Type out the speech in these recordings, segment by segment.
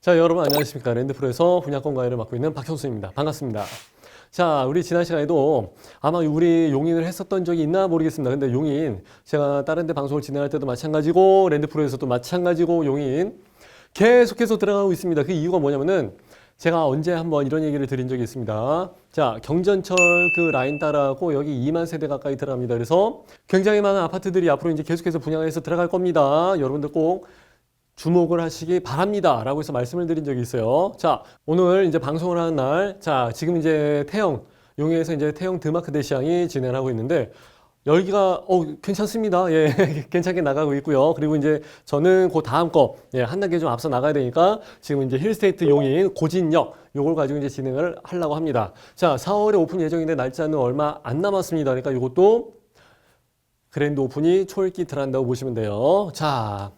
자, 여러분 안녕하십니까. 랜드프로에서 분야권 과외를 맡고 있는 박형수입니다. 반갑습니다. 자, 우리 지난 시간에도 아마 우리 용인을 했었던 적이 있나 모르겠습니다. 근데 용인, 제가 다른 데 방송을 진행할 때도 마찬가지고, 랜드프로에서도 마찬가지고, 용인 계속해서 들어가고 있습니다. 그 이유가 뭐냐면은 제가 언제 한번 이런 얘기를 드린 적이 있습니다. 자, 경전철 그 라인 따라고 여기 2만 세대 가까이 들어갑니다. 그래서 굉장히 많은 아파트들이 앞으로 이제 계속해서 분양해서 들어갈 겁니다. 여러분들 꼭 주목을 하시기 바랍니다. 라고 해서 말씀을 드린 적이 있어요. 자, 오늘 이제 방송을 하는 날, 자, 지금 이제 태영, 용해에서 이제 태영 드마크 대시장이 진행을 하고 있는데, 열기가, 어, 괜찮습니다. 예, 괜찮게 나가고 있고요. 그리고 이제 저는 그 다음 거, 예, 한 단계 좀 앞서 나가야 되니까, 지금 이제 힐스테이트 용인 고진역, 요걸 가지고 이제 진행을 하려고 합니다. 자, 4월에 오픈 예정인데 날짜는 얼마 안 남았습니다. 그러니까 이것도 그랜드 오픈이 초읽기 들어간다고 보시면 돼요. 자,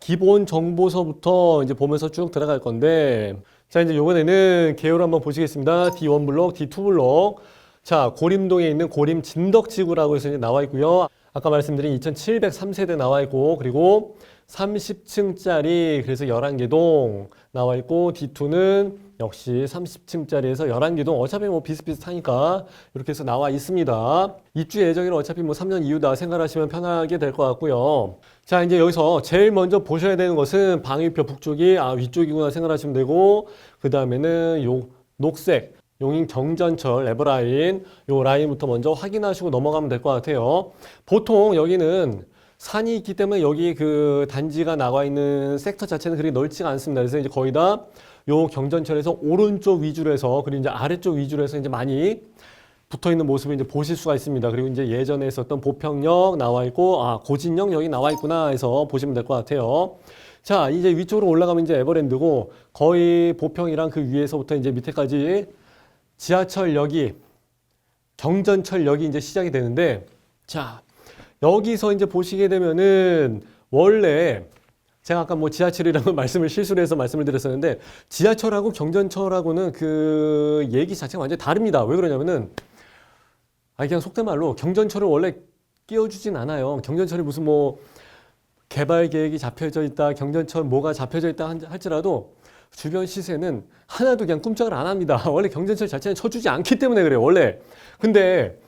기본 정보서부터 이제 보면서 쭉 들어갈 건데 자 이제 요번에는 개요를 한번 보시겠습니다. D1 블록, D2 블록. 자 고림동에 있는 고림 진덕지구라고 해서 이제 나와 있고요. 아까 말씀드린 2703세대 나와 있고 그리고 30층짜리 그래서 11개 동 나와 있고 D2는 역시 30층짜리에서 11개 동 어차피 뭐 비슷비슷하니까 이렇게 해서 나와 있습니다. 입주 예정일은 어차피 뭐 3년 이후다 생각하시면 편하게 될 것 같고요. 자 이제 여기서 제일 먼저 보셔야 되는 것은 방위표 북쪽이 아 위쪽이구나 생각하시면 되고 그 다음에는 요 녹색 용인 경전철 레버라인 요 라인부터 먼저 확인하시고 넘어가면 될 것 같아요. 보통 여기는 산이 있기 때문에 여기 그 단지가 나와 있는 섹터 자체는 그리 넓지가 않습니다. 그래서 이제 거의 다 요 경전철에서 오른쪽 위주로 해서 그리고 이제 아래쪽 위주로 해서 이제 많이 붙어 있는 모습을 이제 보실 수가 있습니다. 그리고 이제 예전에 있었던 보평역 나와 있고 아 고진역 여기 나와 있구나 해서 보시면 될 것 같아요. 자 이제 위쪽으로 올라가면 이제 에버랜드고 거의 보평이랑 그 위에서부터 이제 밑에까지 지하철역이 경전철역이 이제 시작이 되는데 자 여기서 이제 보시게 되면은 원래 제가 아까 뭐 지하철이라고 말씀을 실수를 해서 말씀을 드렸었는데 지하철하고 경전철하고는 그 얘기 자체가 완전히 다릅니다. 왜 그러냐면은 아 그냥 속된 말로 경전철을 원래 끼워주진 않아요. 경전철이 무슨 뭐 개발 계획이 잡혀져 있다, 경전철 뭐가 잡혀져 있다 한- 할지라도 주변 시세는 하나도 그냥 꿈쩍을 안 합니다. 원래 경전철 자체는 쳐주지 않기 때문에 그래요. 원래. 근데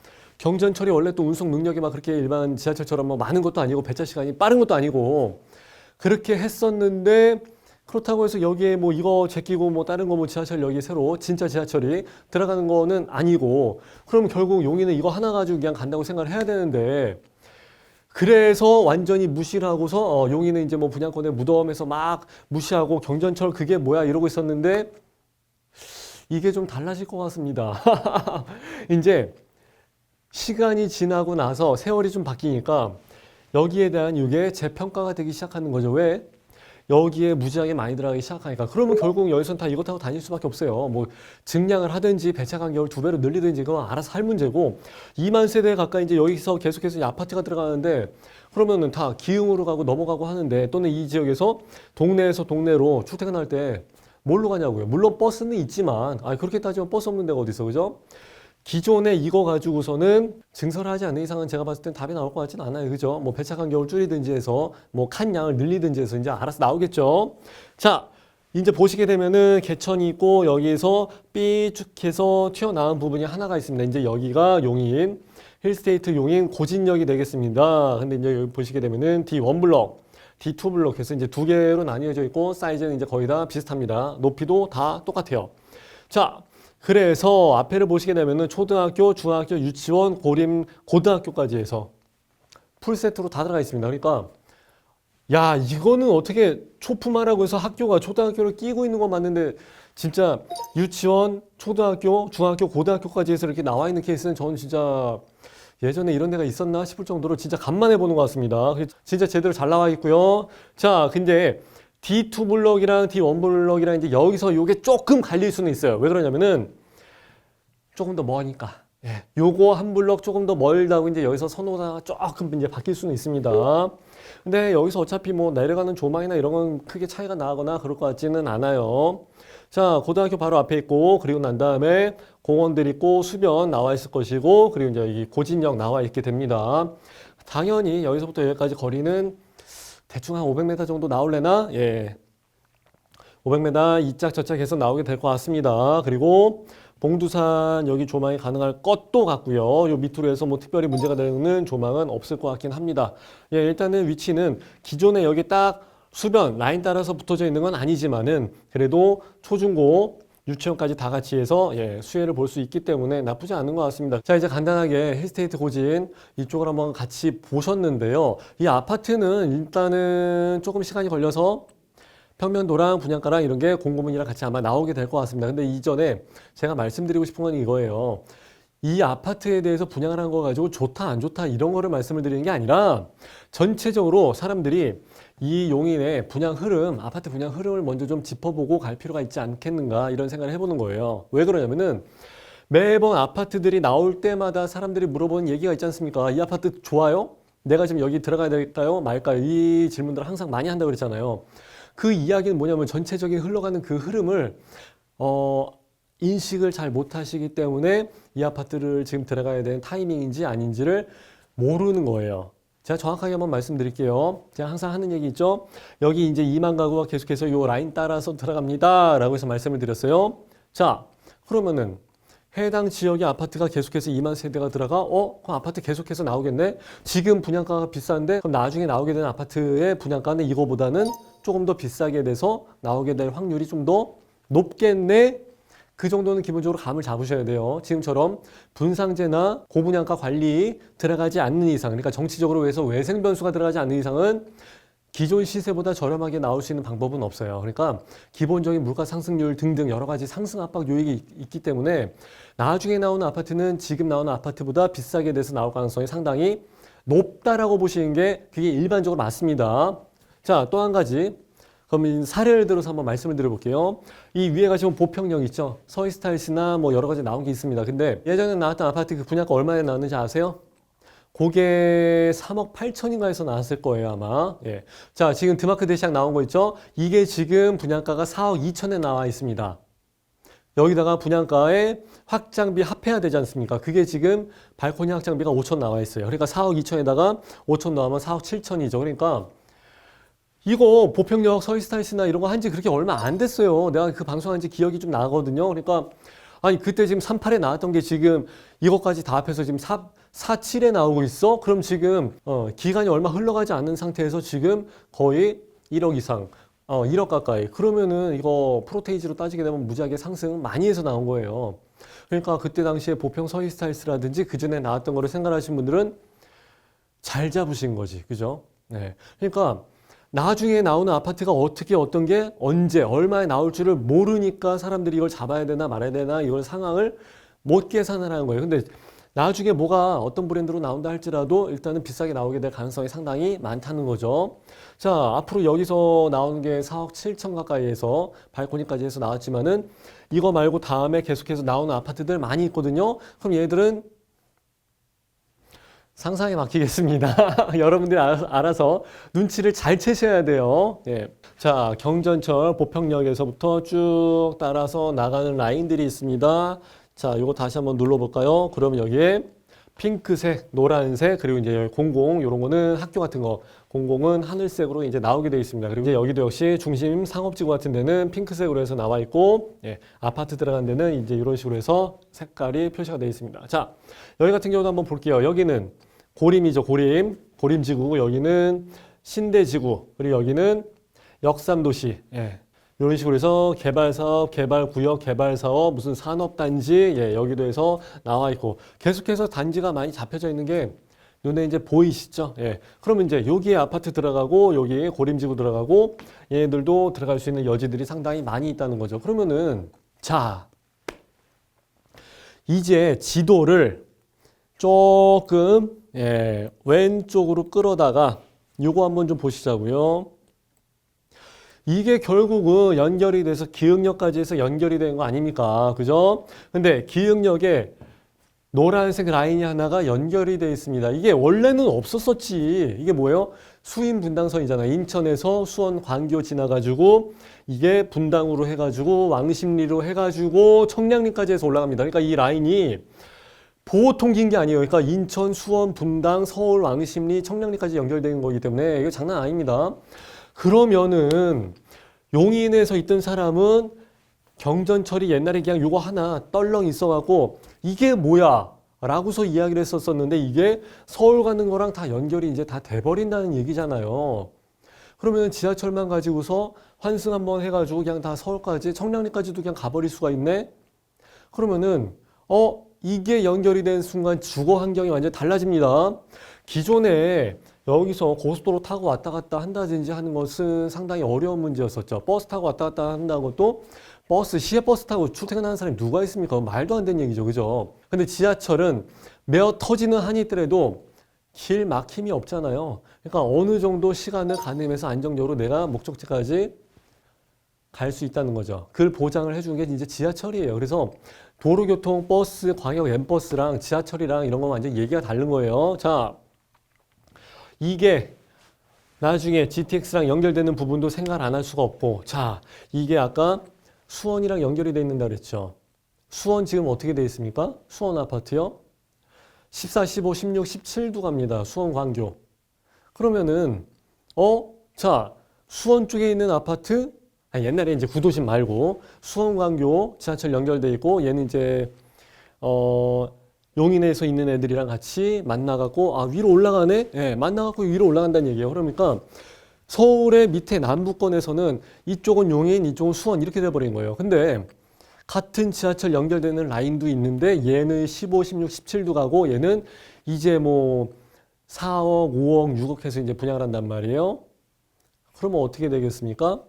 경전철이 원래 또 운송 능력이 막 그렇게 일반 지하철처럼 뭐 많은 것도 아니고 배차 시간이 빠른 것도 아니고 그렇게 했었는데 그렇다고 해서 여기에 뭐 이거 제끼고 뭐 다른 거 뭐 지하철 여기 새로 진짜 지하철이 들어가는 거는 아니고 그럼 결국 용인은 이거 하나 가지고 그냥 간다고 생각을 해야 되는데 그래서 완전히 무시를 하고서 어, 용인은 이제 뭐 분양권의 무덤에서 막 무시하고 경전철 그게 뭐야 이러고 있었는데 이게 좀 달라질 것 같습니다. 이제 시간이 지나고 나서 세월이 좀 바뀌니까 여기에 대한 이게 재평가가 되기 시작하는 거죠. 왜? 여기에 무지하게 많이 들어가기 시작하니까 그러면 결국 여기선 다 이거 타고 다닐 수밖에 없어요. 뭐 증량을 하든지 배차 간격을 두 배로 늘리든지 그건 알아서 할 문제고 2만 세대 가까이 이제 여기서 계속해서 이 아파트가 들어가는데 그러면은 다 기흥으로 가고 넘어가고 하는데 또는 이 지역에서 동네에서 동네로 출퇴근할 때 뭘로 가냐고요. 물론 버스는 있지만 아 그렇게 따지면 버스 없는 데가 어디 있어 그죠? 기존에 이거 가지고서는 증설을 하지 않는 이상은 제가 봤을 땐 답이 나올 것 같지는 않아요. 그죠? 뭐 배차 간격을 줄이든지 해서 뭐 칸 양을 늘리든지 해서 이제 알아서 나오겠죠. 자, 이제 보시게 되면은 개천이 있고 여기에서 삐쭉해서 튀어나온 부분이 하나가 있습니다. 이제 여기가 용인 힐스테이트 용인 고진역이 되겠습니다. 근데 이제 여기 보시게 되면은 D1 블럭 D2 블록 해서 이제 두 개로 나뉘어져 있고 사이즈는 이제 거의 다 비슷합니다. 높이도 다 똑같아요. 자, 그래서 앞에를 보시게 되면은 초등학교, 중학교, 유치원, 고림, 고등학교까지 해서 풀 세트로 다 들어가 있습니다. 그러니까 야, 이거는 어떻게 초품화라고 해서 학교가 초등학교를 끼고 있는 건 맞는데 진짜 유치원, 초등학교, 중학교, 고등학교까지 해서 이렇게 나와 있는 케이스는 저는 진짜 예전에 이런 데가 있었나 싶을 정도로 진짜 간만에 보는 것 같습니다. 진짜 제대로 잘 나와 있고요. 자, 근데 D2 블럭이랑 D1 블럭이랑 이제 여기서 이게 조금 갈릴 수는 있어요. 왜 그러냐면은 조금 더 머니까. 예, 요거 한 블럭 조금 더 멀다고 이제 여기서 선호가 조금 이제 바뀔 수는 있습니다. 근데 여기서 어차피 뭐 내려가는 조망이나 이런 건 크게 차이가 나거나 그럴 것 같지는 않아요. 자, 고등학교 바로 앞에 있고, 그리고 난 다음에 공원들 있고, 수변 나와 있을 것이고, 그리고 이제 이 고진역 나와 있게 됩니다. 당연히 여기서부터 여기까지 거리는 대충 한 500m 정도 나올래나? 예. 500m 이짝 저짝 해서 나오게 될 것 같습니다. 그리고 봉두산 여기 조망이 가능할 것도 같고요. 요 밑으로 해서 뭐 특별히 문제가 되는 조망은 없을 것 같긴 합니다. 예, 일단은 위치는 기존에 여기 딱 수변 라인 따라서 붙어져 있는 건 아니지만은 그래도 초중고 유치원까지 다 같이 해서 예, 수혜를 볼 수 있기 때문에 나쁘지 않은 것 같습니다. 자, 이제 간단하게 힐스테이트 고진 이쪽을 한번 같이 보셨는데요. 이 아파트는 일단은 조금 시간이 걸려서 평면도랑 분양가랑 이런 게 공고문이랑 같이 아마 나오게 될 것 같습니다. 근데 이전에 제가 말씀드리고 싶은 건 이거예요. 이 아파트에 대해서 분양을 한 거 가지고 좋다 안 좋다 이런 거를 말씀을 드리는 게 아니라 전체적으로 사람들이 이 용인의 분양 흐름, 아파트 분양 흐름을 먼저 좀 짚어보고 갈 필요가 있지 않겠는가 이런 생각을 해보는 거예요. 왜 그러냐면은 매번 아파트들이 나올 때마다 사람들이 물어보는 얘기가 있지 않습니까? 이 아파트 좋아요? 내가 지금 여기 들어가야 될까요? 말까요? 이 질문들을 항상 많이 한다고 그랬잖아요. 그 이야기는 뭐냐면 전체적인 흘러가는 그 흐름을 어, 인식을 잘 못하시기 때문에 이 아파트를 지금 들어가야 되는 타이밍인지 아닌지를 모르는 거예요. 제가 정확하게 한번 말씀드릴게요. 제가 항상 하는 얘기 있죠. 여기 이제 2만 가구가 계속해서 요 라인 따라서 들어갑니다. 라고 해서 말씀을 드렸어요. 자, 그러면은 해당 지역의 아파트가 계속해서 2만 세대가 들어가, 어? 그럼 아파트 계속해서 나오겠네? 지금 분양가가 비싼데, 그럼 나중에 나오게 되는 아파트의 분양가는 이거보다는 조금 더 비싸게 돼서 나오게 될 확률이 좀 더 높겠네? 그 정도는 기본적으로 감을 잡으셔야 돼요. 지금처럼 분상제나 고분양가 관리 들어가지 않는 이상, 그러니까 정치적으로 해서 외생 변수가 들어가지 않는 이상은 기존 시세보다 저렴하게 나올 수 있는 방법은 없어요. 그러니까 기본적인 물가 상승률 등등 여러 가지 상승 압박 요인이 있기 때문에 나중에 나오는 아파트는 지금 나오는 아파트보다 비싸게 돼서 나올 가능성이 상당히 높다라고 보시는 게 그게 일반적으로 맞습니다. 자, 또 한 가지. 그럼 이 사례를 들어서 한번 말씀을 드려볼게요. 이 위에 가시면 보평역 있죠? 서희스타일스나 뭐 여러 가지 나온 게 있습니다. 근데 예전에 나왔던 아파트 그 분양가 얼마에 나왔는지 아세요? 그게 3억 8천인가에서 나왔을 거예요, 아마. 예. 자, 지금 드마크 대시장 나온 거 있죠? 이게 지금 분양가가 4억 2천에 나와 있습니다. 여기다가 분양가에 확장비 합해야 되지 않습니까? 그게 지금 발코니 확장비가 5천 나와 있어요. 그러니까 4억 2천에다가 5천 나오면 4억 7천이죠. 그러니까 이거 보평역 서희스타일스나 이런 거 한 지 그렇게 얼마 안 됐어요. 내가 그 방송한 지 기억이 좀 나거든요. 그러니까 아니 그때 지금 38에 나왔던 게 지금 이것까지 다 합해서 지금 4, 47에 나오고 있어? 그럼 지금 어, 기간이 얼마 흘러가지 않은 상태에서 지금 거의 1억 이상 어, 1억 가까이. 그러면은 이거 프로테이지로 따지게 되면 무지하게 상승 많이 해서 나온 거예요. 그러니까 그때 당시에 보평 서희스타일스라든지 그 전에 나왔던 거를 생각하신 분들은 잘 잡으신 거지. 그죠? 네. 그러니까 나중에 나오는 아파트가 어떻게 어떤 게 언제 얼마에 나올 줄을 모르니까 사람들이 이걸 잡아야 되나 말아야 되나 이걸 상황을 못 계산을 하는 거예요. 근데 나중에 뭐가 어떤 브랜드로 나온다 할지라도 일단은 비싸게 나오게 될 가능성이 상당히 많다는 거죠. 자, 앞으로 여기서 나오는 게 4억 7천 가까이에서 발코니까지 해서 나왔지만은 이거 말고 다음에 계속해서 나오는 아파트들 많이 있거든요. 그럼 얘들은 상상에 맡기겠습니다. 여러분들이 알아서, 알아서 눈치를 잘 채셔야 돼요. 예. 자, 경전철 보평역에서부터 쭉 따라서 나가는 라인들이 있습니다. 자, 이거 다시 한번 눌러볼까요? 그러면 여기에 핑크색, 노란색, 그리고 이제 공공, 이런 거는 학교 같은 거, 공공은 하늘색으로 이제 나오게 되어 있습니다. 그리고 이제 여기도 역시 중심 상업지구 같은 데는 핑크색으로 해서 나와 있고, 예, 아파트 들어간 데는 이제 이런 식으로 해서 색깔이 표시가 되어 있습니다. 자, 여기 같은 경우도 한번 볼게요. 여기는 고림이죠, 고림. 고림지구, 여기는 신대지구, 그리고 여기는 역삼도시. 예. 이런 식으로 해서 개발사업, 개발구역, 개발사업, 무슨 산업단지, 예, 여기도 해서 나와 있고, 계속해서 단지가 많이 잡혀져 있는 게 눈에 이제 보이시죠? 예. 그러면 이제 여기에 아파트 들어가고, 여기에 고림지구 들어가고, 얘들도 들어갈 수 있는 여지들이 상당히 많이 있다는 거죠. 그러면은, 자, 이제 지도를 조금 예, 왼쪽으로 끌어다가 요거 한번 좀 보시자고요. 이게 결국은 연결이 돼서 기흥역까지 해서 연결이 된 거 아닙니까? 그죠? 근데 기흥역에 노란색 라인이 하나가 연결이 되어 있습니다. 이게 원래는 없었었지. 이게 뭐예요? 수인 분당선이잖아. 인천에서 수원 광교 지나가지고 이게 분당으로 해가지고 왕십리로 해가지고 청량리까지 해서 올라갑니다. 그러니까 이 라인이 보통 긴 게 아니에요. 그러니까 인천, 수원, 분당, 서울, 왕십리, 청량리까지 연결되는 거기 때문에 이거 장난 아닙니다. 그러면은 용인에서 있던 사람은 경전철이 옛날에 그냥 요거 하나 떨렁 있어갖고 이게 뭐야? 라고서 이야기를 했었었는데 이게 서울 가는 거랑 다 연결이 이제 다 돼버린다는 얘기잖아요. 그러면 지하철만 가지고서 환승 한번 해가지고 그냥 다 서울까지 청량리까지도 그냥 가버릴 수가 있네? 그러면은 어 이게 연결이 된 순간 주거 환경이 완전히 달라집니다. 기존에 여기서 고속도로 타고 왔다 갔다 한다든지 하는 것은 상당히 어려운 문제였었죠. 버스 타고 왔다 갔다 한다고 또 버스, 시외버스 타고 출퇴근하는 사람이 누가 있습니까? 말도 안 되는 얘기죠. 그죠? 근데 지하철은 메어 터지는 한이 있더라도 길 막힘이 없잖아요. 그러니까 어느 정도 시간을 가늠해서 안정적으로 내가 목적지까지 갈 수 있다는 거죠. 그걸 보장을 해주는 게 이제 지하철이에요. 그래서 도로교통, 버스, 광역 엠버스랑 지하철이랑 이런 건 완전 얘기가 다른 거예요. 자, 이게 나중에 GTX랑 연결되는 부분도 생각 안 할 수가 없고, 자, 이게 아까 수원이랑 연결이 돼 있는다 그랬죠. 수원 지금 어떻게 돼 있습니까? 수원 아파트요? 14, 15, 16, 17도 갑니다. 수원 광교. 그러면은, 어? 자, 수원 쪽에 있는 아파트, 아니, 옛날에 이제 구도심 말고, 수원 광교 지하철 연결돼 있고, 얘는 이제, 어, 용인에서 있는 애들이랑 같이 만나갖고, 아, 위로 올라가네? 예, 만나갖고 위로 올라간다는 얘기예요. 그러니까, 서울의 밑에 남부권에서는 이쪽은 용인, 이쪽은 수원 이렇게 돼버린 거예요. 근데, 같은 지하철 연결되는 라인도 있는데 얘는 15, 16, 17도 가고 얘는 이제 뭐 4억, 5억, 6억 해서 이제 분양을 한단 말이에요. 그러면 어떻게 되겠습니까?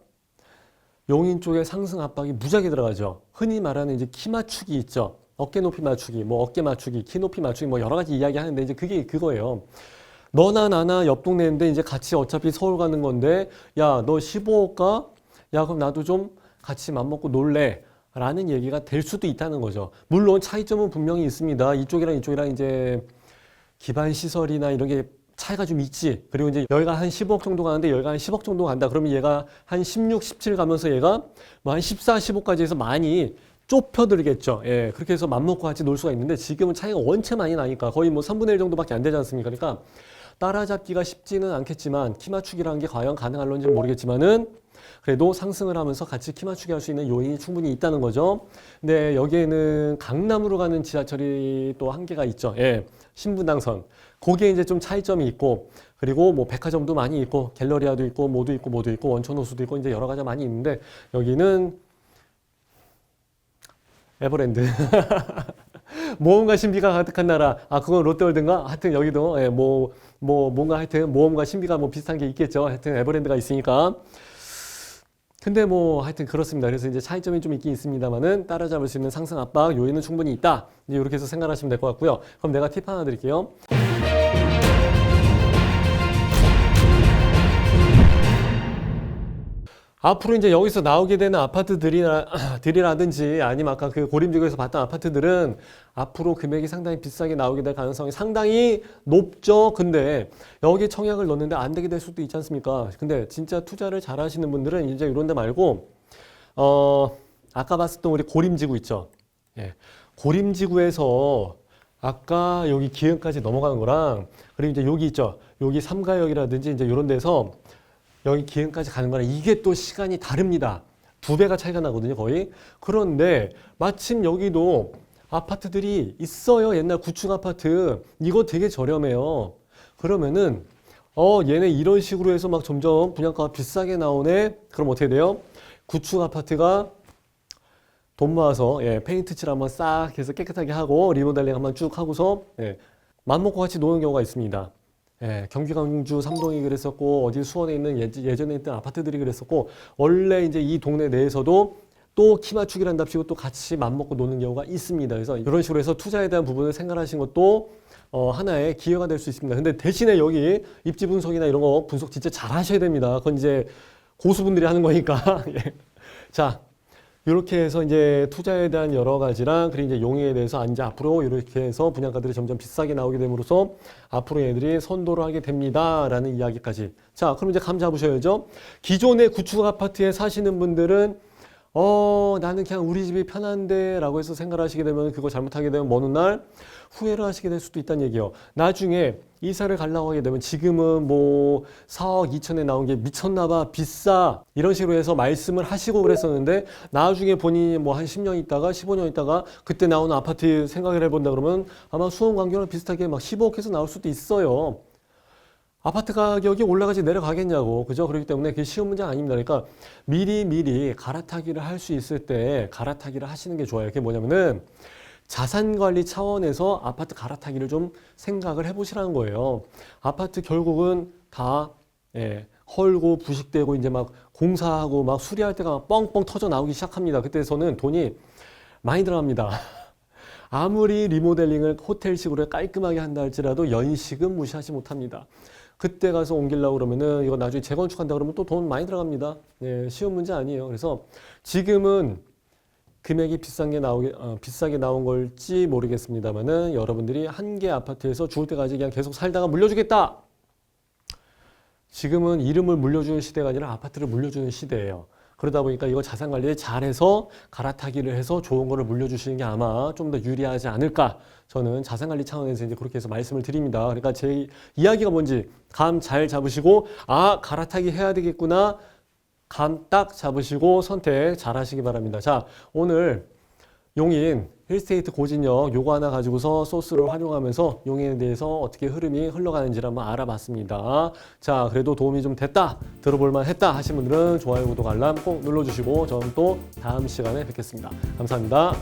용인 쪽에 상승 압박이 무지하게 들어가죠. 흔히 말하는 이제 키 맞추기 있죠. 어깨 높이 맞추기, 뭐 어깨 맞추기, 키 높이 맞추기 뭐 여러 가지 이야기 하는데 이제 그게 그거예요. 너나 나나 옆 동네인데 이제 같이 어차피 서울 가는 건데 야, 너 15억 가? 야, 그럼 나도 좀 같이 맘먹고 놀래. 라는 얘기가 될 수도 있다는 거죠. 물론 차이점은 분명히 있습니다. 이쪽이랑 이쪽이랑 이제 기반 시설이나 이런 게 차이가 좀 있지. 그리고 이제 여기가 한 15억 정도 가는데 여기가 한 10억 정도 간다. 그러면 얘가 한 16, 17 가면서 얘가 뭐 한 14, 15까지 해서 많이 좁혀들겠죠. 예, 그렇게 해서 맘먹고 같이 놀 수가 있는데 지금은 차이가 원체 많이 나니까 거의 뭐 3분의 1 정도밖에 안 되지 않습니까? 그러니까 따라잡기가 쉽지는 않겠지만 키 맞추기라는 게 과연 가능할런지는 모르겠지만은 그래도 상승을 하면서 같이 키 맞추기 할 수 있는 요인이 충분히 있다는 거죠. 근데 여기에는 강남으로 가는 지하철이 또 한계가 있죠. 예. 신분당선. 거기에 이제 좀 차이점이 있고, 그리고 뭐 백화점도 많이 있고, 갤러리아도 있고, 뭐도 있고, 뭐도 있고, 원천호수도 있고, 이제 여러 가지 많이 있는데, 여기는 에버랜드. 모험과 신비가 가득한 나라. 아, 그건 롯데월드인가? 하여튼 여기도, 예, 뭐, 뭐, 뭔가 하여튼 모험과 신비가 뭐 비슷한 게 있겠죠. 하여튼 에버랜드가 있으니까. 근데 뭐 하여튼 그렇습니다. 그래서 이제 차이점이 좀 있긴 있습니다만은 따라잡을 수 있는 상승 압박 요인은 충분히 있다. 이제 이렇게 해서 생각하시면 될 것 같고요. 그럼 내가 팁 하나 드릴게요. 앞으로 이제 여기서 나오게 되는 아파트들이나 들이라든지 아니면 아까 그 고림지구에서 봤던 아파트들은 앞으로 금액이 상당히 비싸게 나오게 될 가능성이 상당히 높죠. 근데 여기 청약을 넣는데 안 되게 될 수도 있지 않습니까? 근데 진짜 투자를 잘 하시는 분들은 이제 이런 데 말고 어 아까 봤었던 우리 고림지구 있죠. 예. 고림지구에서 아까 여기 기흥까지 넘어가는 거랑 그리고 이제 여기 있죠. 여기 삼가역이라든지 이제 이런 데서 여기 기흥까지 가는 거랑 이게 또 시간이 다릅니다. 두 배가 차이가 나거든요, 거의. 그런데 마침 여기도 아파트들이 있어요. 옛날 구축 아파트. 이거 되게 저렴해요. 그러면은 어, 얘네 이런 식으로 해서 막 점점 분양가가 비싸게 나오네. 그럼 어떻게 돼요? 구축 아파트가 돈 모아서 예, 페인트 칠 한번 싹 해서 깨끗하게 하고 리모델링 한번 쭉 하고서 예, 맘먹고 같이 노는 경우가 있습니다. 예, 경기 광주 삼동이 그랬었고 어디 수원에 있는 예, 예전에 있던 아파트들이 그랬었고 원래 이제 이 동네 내에서도 또 키 맞추기란답시고 또 같이 맘먹고 노는 경우가 있습니다. 그래서 이런 식으로 해서 투자에 대한 부분을 생각하신 것도 어, 하나의 기회가 될 수 있습니다. 근데 대신에 여기 입지 분석이나 이런 거 분석 진짜 잘 하셔야 됩니다. 그건 이제 고수분들이 하는 거니까. 예. 자, 이렇게 해서 이제 투자에 대한 여러 가지랑 그리고 이제 용의에 대해서 이제 앞으로 이렇게 해서 분양가들이 점점 비싸게 나오게 됨으로써 앞으로 얘들이 선도를 하게 됩니다라는 이야기까지. 자, 그럼 이제 감 잡으셔야죠. 기존의 구축 아파트에 사시는 분들은 어, 나는 그냥 우리 집이 편한데 라고 해서 생각을 하시게 되면 그거 잘못하게 되면 먼 훗날 후회를 하시게 될 수도 있다는 얘기예요. 나중에 이사를 가려고 하게 되면 지금은 뭐 4억 2천에 나온 게 미쳤나봐 비싸 이런 식으로 해서 말씀을 하시고 그랬었는데 나중에 본인이 뭐 한 10년 있다가 15년 있다가 그때 나오는 아파트 생각을 해본다 그러면 아마 수원 광교랑 비슷하게 막 15억에서 나올 수도 있어요. 아파트 가격이 올라가지 내려가겠냐고. 그죠? 그렇기 때문에 그게 쉬운 문제 아닙니다. 그러니까 미리 미리 갈아타기를 할 수 있을 때 갈아타기를 하시는 게 좋아요. 그게 뭐냐면은 자산 관리 차원에서 아파트 갈아타기를 좀 생각을 해보시라는 거예요 아파트 결국은 다 예, 헐고 부식되고 이제 막 공사하고 막 수리할 때가 막 뻥뻥 터져 나오기 시작합니다 그때서는 돈이 많이 들어갑니다 아무리 리모델링을 호텔식으로 깔끔하게 한다 할지라도 연식은 무시하지 못합니다. 그때 가서 옮기려고 그러면은 이거 나중에 재건축한다 그러면 또 돈 많이 들어갑니다. 네, 쉬운 문제 아니에요. 그래서 지금은 금액이 비싼 게 나오게 어, 비싸게 나온 걸지 모르겠습니다만은 여러분들이 한 개 아파트에서 죽을 때까지 그냥 계속 살다가 물려주겠다. 지금은 이름을 물려주는 시대가 아니라 아파트를 물려주는 시대예요. 그러다 보니까 이거 자산 관리를 잘해서 갈아타기를 해서 좋은 거를 물려주시는 게 아마 좀 더 유리하지 않을까. 저는 자산 관리 차원에서 이제 그렇게 해서 말씀을 드립니다. 그러니까 제 이야기가 뭔지 감 잘 잡으시고 아 갈아타기 해야 되겠구나. 감 딱 잡으시고 선택 잘 하시기 바랍니다. 자, 오늘 용인 힐스테이트 고진역 요거 하나 가지고서 소스를 활용하면서 용인에 대해서 어떻게 흐름이 흘러가는지를 한번 알아봤습니다. 자, 그래도 도움이 좀 됐다, 들어볼만 했다 하신 분들은 좋아요, 구독, 알람 꼭 눌러주시고 저는 또 다음 시간에 뵙겠습니다. 감사합니다.